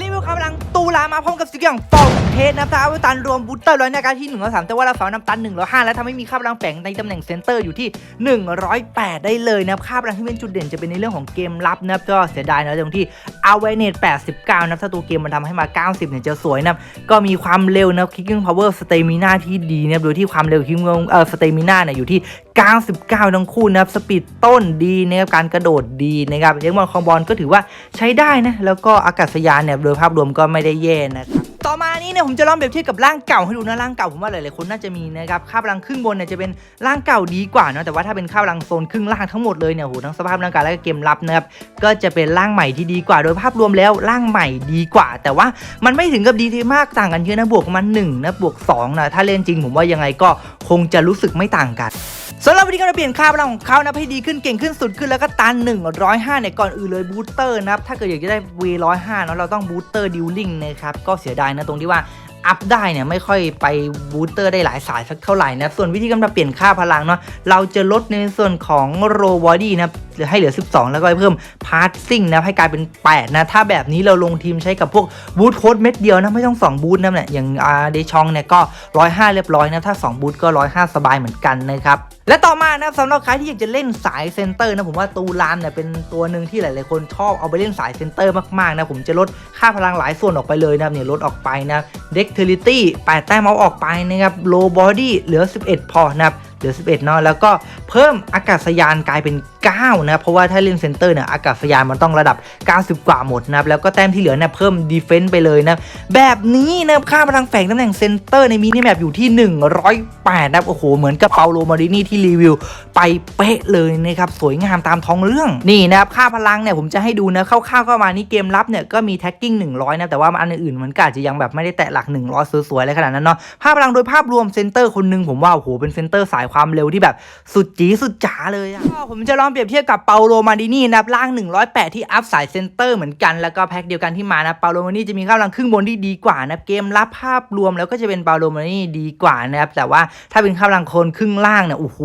รีวิวคำลังตูลามาพร้อมกับสิ่งอย่างฟองเทสนะครับอวตารรวมบูสเตอร์ร้อยนาการที่1นึ่งร้อยสามแต่ว่าเราสอนน้ำตัน1นึ่งร้อยห้าแล้วทำให้มีค่าพลังแฝงในตำแหน่งเซนเตอร์อยู่ที่ 108 ได้เลยนะครับค่าพลังที่เป็นจุดเด่นจะเป็นในเรื่องของเกมลับนะครับก็เสียดายนะตรงที่เอาไวเนต89 นะครับถ้าตัวเกมมันทำให้มา 90 เนี่ยจะสวยนะก็มีความเร็วนะคิกกิ้งพาวเวอร์สเตมิน่าที่ดีนะโดยที่ความเร็วคิกกิ้งเอ่อสเตมิน่าเนี่ยอยู่ที่ 99 ทั้งคู่นะครับสปีดต้นดีนะครับการกระโดดดีนะครับเอ็กมอนคอมบอลก็ถือว่าใช้ได้นะแล้วก็อากาศยานเนี่ยโดยภาพรวมก็ไม่ได้แย่นะครับต่อมานี้เนี่ยผมจะลองเปรียบเทียบกับร่างเก่าให้ดูนะร่างเก่าผมว่าหลายๆคนน่าจะมีนะครับค่าพลังครึ่งบนเนี่ยจะเป็นร่างเก่าดีกว่าเนาะแต่ว่าถ้าเป็นค่าพลังโซนครึ่งล่างทั้งหมดเลยเนี่ยโหทั้งสภาพร่างกายและเกมรับนะครับก็จะเป็นร่างใหม่ที่ดีกว่า โดยภาพรวมแล้วร่างใหม่ดีกว่า แต่ว่ามันไม่ถึงกับดีที่มากต่างกันเยอะนะบวกประมาณ1นะบวก2นะถ้าเล่นจริงผมว่ายังไงก็คงจะรู้สึกไม่ต่างกัน สำหรับวันนี้ก็จะเปลี่ยนค่าพลังของเขานะให้ดีขึ้นเก่งขึ้นสุดขึ้นแล้วก็ตัน 105เนี่ยก่อนอื่นเลยบูสเตอร์นะครับถ้าเกิดอยากจะได้ V105 เนาะเราต้องบูสเตอร์ดิวลิงนะครับก็เสียดายนะตรงที่ว่าอัพได้เนี่ยไม่ค่อยไปบูสเตอร์ได้หลายสายสักเท่าไหร่นะส่วนวิธีการเปลี่ยนค่าพลังเนาะเราจะลดในส่วนของโรบอดี้นะครับให้เหลือ 12 แล้วก็เพิ่มพาร์ทซิ่งนะให้กลายเป็น 8 นะ ถ้าแบบนี้เราลงทีมใช้กับพวกบูทโค้ดเม็ดเดียวนะไม่ต้อง 2 บูทนะเนี่ยอย่างอาเดชองเนี่ยก็ 105 เรียบร้อยนะถ้า 2 บูทก็ 105 สบายเหมือนกันนะครับและต่อมานะครับสำหรับใครที่อยากจะเล่นสายเซนเตอร์นะผมว่าตูรามเนี่ยเป็นตัวหนึ่งที่หลาย ๆ คนชอบเอาไปเล่นสายเซนเตอร์มาก ๆ นะผมจะลดค่าพลังหลายส่วนออกไปเลยนะครับเนี่ยลดออกไปนะเด็กเทลิตี้8แต้มเอาออกไปนะครับโลบอดี้เหลือ 11 พอนะครับ เหลือ 11เนาะแล้วก็เพิ่มอากาศยานกลายเป็น 9 นะเพราะว่าถ้าเล่นเซนเตอร์เนี่ยอากาศยานมันต้องระดับ 90 กว่าหมดนะครับแล้วก็แต้มที่เหลือเนี่ยเพิ่มดีเฟนซ์ไปเลยนะแบบนี้นะค่าพลังแฝงตำแหน่งเซนเตอร์ในมินิแมปอยู่ที่ 108นะโอ้โหเหมือนกับเปาโลมารินีที่รีวิว ไปเป๊ะเลยนะครับสวยงามตามท้องเรื่องนี่นะครับค่าพลังเนี่ยผมจะให้ดูนะคร่าวๆก็มานี้เกมรับเนี่ยก็มีแท็กกิ้ง100นะแต่ว่าอันอื่นๆมันก็อาจจะยังแบบไม่ได้แตะหลัก 100สวยๆอะไรขนาดนั้นเนาะภาพพลังโดยภาพรวมเซนเตอร์คนนึงผมว่าโอ้โหเป็นเซนเตอร์สายความเร็วที่แบบสุดจีสุดจ๋าเลยอะก็ผมจะลองเปรียบเทียบกับเปาโลมาดินีนะครับล่าง 108 ที่อัพสายเซนเตอร์เหมือนกันแล้วก็แพ็คเดียวกันที่มานะเปาโลมาดินีจะมีค่าพลังครึ่งบนที่ดีกว่านะเกมรับภาพรวมแล้วก็จะเป็นเปาโลมาดินีดีกว่านะครับแต่ว่าถ้าเป็นค่าพลังคนครึ่งล่างเนี่ยโอ้โห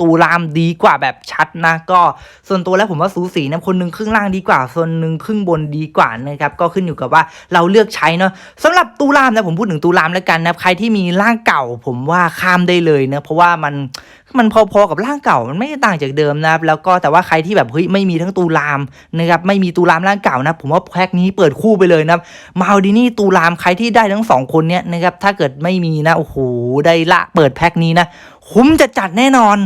ตูรามดีกว่าแบบชัดนะก็ ส่วนตัวแล้วผมว่าสูสีนะคนหนึ่งครึ่งล่างดีกว่า ส่วนหนึ่งครึ่งบนดีกว่านะครับก็ขึ้นอยู่กับว่าเราเลือกใช้เนาะสำหรับตูรามนะผมพูดถึงตูรามแล้วกันนะใครที่มีร่างเก่าผมว่าข้ามได้เลยนะเพราะว่ามันมันพอๆกับร่างเก่ามันไม่ต่างจากเดิมนะครับแล้วก็แต่ว่าใครที่แบบเฮ้ยไม่มีทั้งตูรามนะครับไม่มีตูรามร่างเก่านะผมว่าแพ็คนี้เปิดคู่ไปเลยนะครับมาดินี่ตูรามใครที่ได้ทั้งสองคนเนี้ยนะครับถ้าเกิดไม่มีนะโอ้โหได้ละเปิดแพ็คนี้นะคุ้มจะจัดแน่นอน